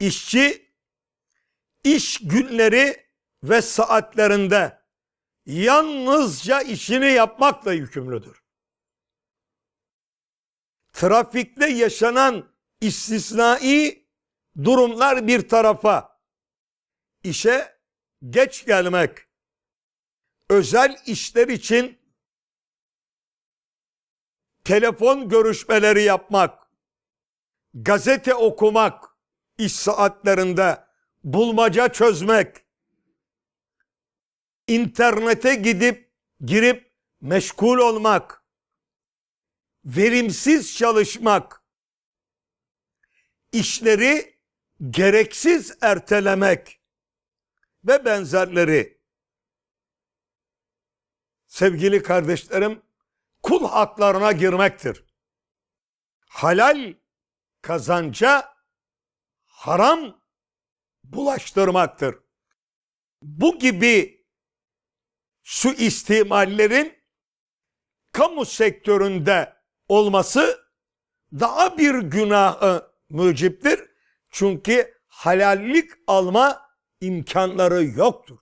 işçi iş günleri ve saatlerinde yalnızca işini yapmakla yükümlüdür. Trafikte yaşanan istisnai durumlar bir tarafa, işe geç gelmek, özel işler için telefon görüşmeleri yapmak, gazete okumak, iş saatlerinde bulmaca çözmek, internete gidip girip meşgul olmak, verimsiz çalışmak, işleri gereksiz ertelemek ve benzerleri. Sevgili kardeşlerim, kul haklarına girmektir. Halal kazanca haram bulaştırmaktır. Bu gibi suistimallerin kamu sektöründe olması daha bir günahı müciptir. Çünkü halallik alma imkanları yoktur.